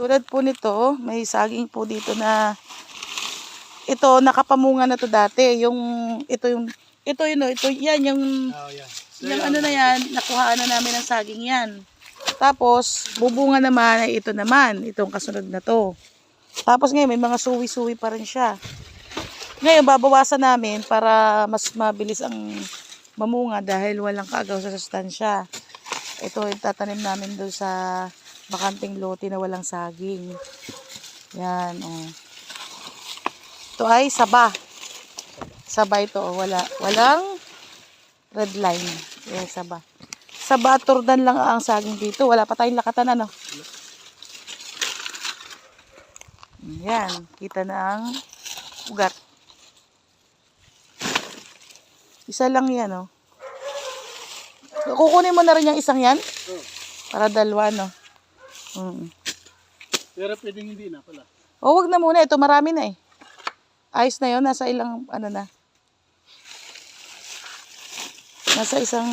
Tulad po nito, may saging po dito na ito nakapamunga na to dati. Yung ito yung ito yun oh, ito yan yung Oh, yan. yung ano na yan, nakuhaan na namin ng saging yan. Tapos bubunga naman ay ito naman, itong kasunod na to. Tapos ngayon may mga suwi-suwi pa rin siya. Ngayon babawasan namin para mas mabilis ang mamunga dahil walang kaagaw sa sustansya. Ito yung tatanim namin doon sa bakanting lote na walang saging. Yan, oh. Ito ay saba. Saba ito, oh. Wala, walang red line. Yan, saba. Saba at turdan lang ang saging dito. Wala pa tayong lakatan, ano? Yan, kita na ang ugat. Isa lang yan, oh. Kukunin mo na rin yung isang yan? Para dalawa, no? Mm. Pero pwedeng hindi na pala. O, wag na muna. Ito, marami na eh. Ayos na yun. Nasa ilang, ano na. Nasa isang